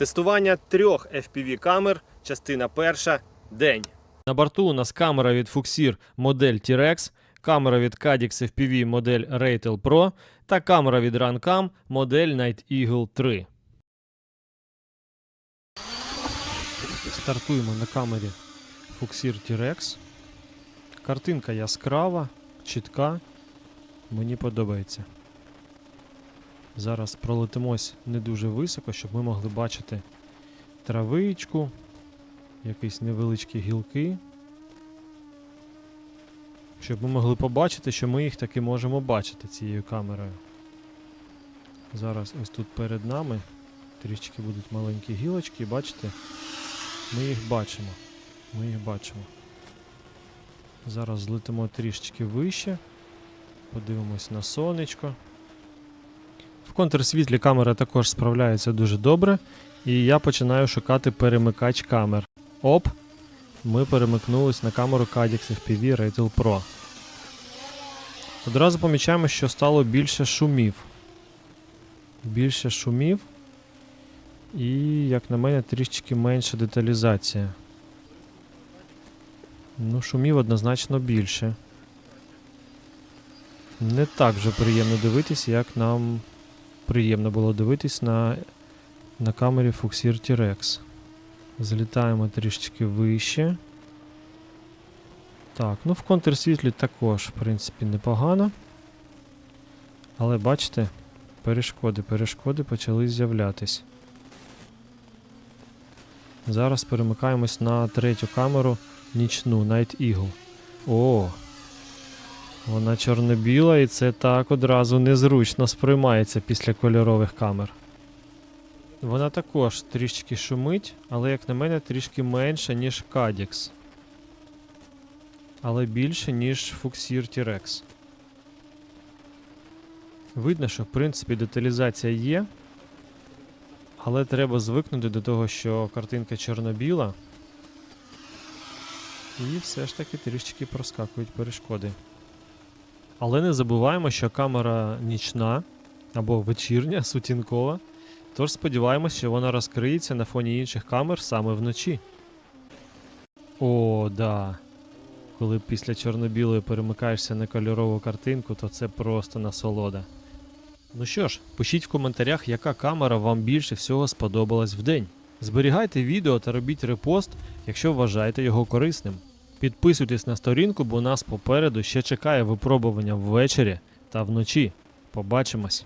Тестування трьох FPV камер, частина перша, день. На борту у нас камера від Fuxir модель T-Rex, камера від Cadix FPV модель Ratel Pro та камера від Runcam модель Night Eagle 3. Стартуємо на камері Fuxir T-Rex. Картинка яскрава, чітка. Мені подобається. Зараз пролетимось не дуже високо, щоб ми могли бачити травичку, якісь невеличкі гілки. Щоб ми могли побачити, що ми їх таки можемо бачити цією камерою. Зараз ось тут перед нами трішки будуть маленькі гілочки, бачите? Ми їх бачимо. Ми їх бачимо. Зараз злетимо трішечки вище. Подивимось на сонечко. В контрсвітлі камера також справляється дуже добре. І я починаю шукати перемикач камер. Оп! Ми перемикнулись на камеру Cadix FPV Ratel Pro. Одразу помічаємо, що стало більше шумів. Більше шумів. І, як на мене, трішечки менша деталізація. Ну, шумів однозначно більше. Не так вже приємно дивитись, як нам приємно було дивитись на, на камері Fuxir T-Rex. Злітаємо трішечки вище. Так, ну в контрсвітлі також, в принципі, непогано. Але бачите, перешкоди, перешкоди почали з'являтись. Зараз перемикаємось на третю камеру нічну Night Eagle. О! Вона чорно-біла і це так одразу незручно сприймається після кольорових камер. Вона також трішки шумить, але, як на мене, трішки менше, ніж Cadix. Але більше, ніж Fuxir T-Rex. Видно, що в принципі деталізація є. Але треба звикнути до того, що картинка чорно-біла. І все ж таки трішки проскакують перешкоди. Але не забуваємо, що камера нічна або вечірня, сутінкова. Тож сподіваємось, що вона розкриється на фоні інших камер саме вночі. О, да. Коли після чорно-білої перемикаєшся на кольорову картинку, то це просто насолода. Ну що ж, пишіть в коментарях, яка камера вам більше всього сподобалась в день. Зберігайте відео та робіть репост, якщо вважаєте його корисним. Підписуйтесь на сторінку, бо нас попереду ще чекає випробування ввечері та вночі. Побачимось!